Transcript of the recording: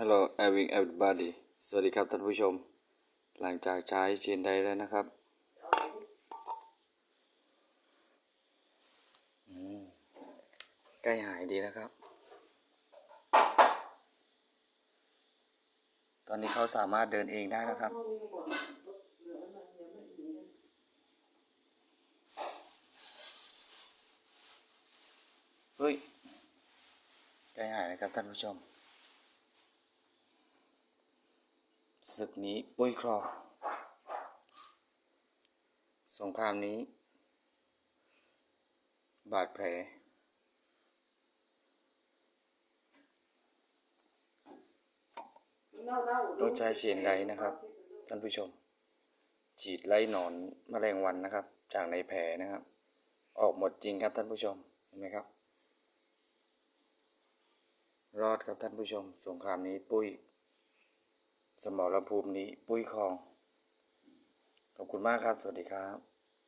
Hello everyone everybody สวัสดีครับท่านผู้ชม หลังจากใช้เชนไดแล้วนะครับ ใกล้หายดีแล้วครับ ตอนนี้เขาสามารถเดินเองได้แล้วครับเฮ้ยใกล้หายแล้วครับท่านผู้ชม ศึกนี้ปุ้ยครองสงครามนี้ บาดแผล ต้องใช้เสียนใดนะครับ ท่านผู้ชม ฉีดไล่หนอนแมลงวันนะครับ จากในแผลนะครับ ออกหมดจริงครับท่านผู้ชม เห็นไหมครับ รอดครับท่านผู้ชม สงครามนี้ปุ้ย สมรภูมินี้ ปุ้ยคอง ขอบคุณมากครับ สวัสดีครับ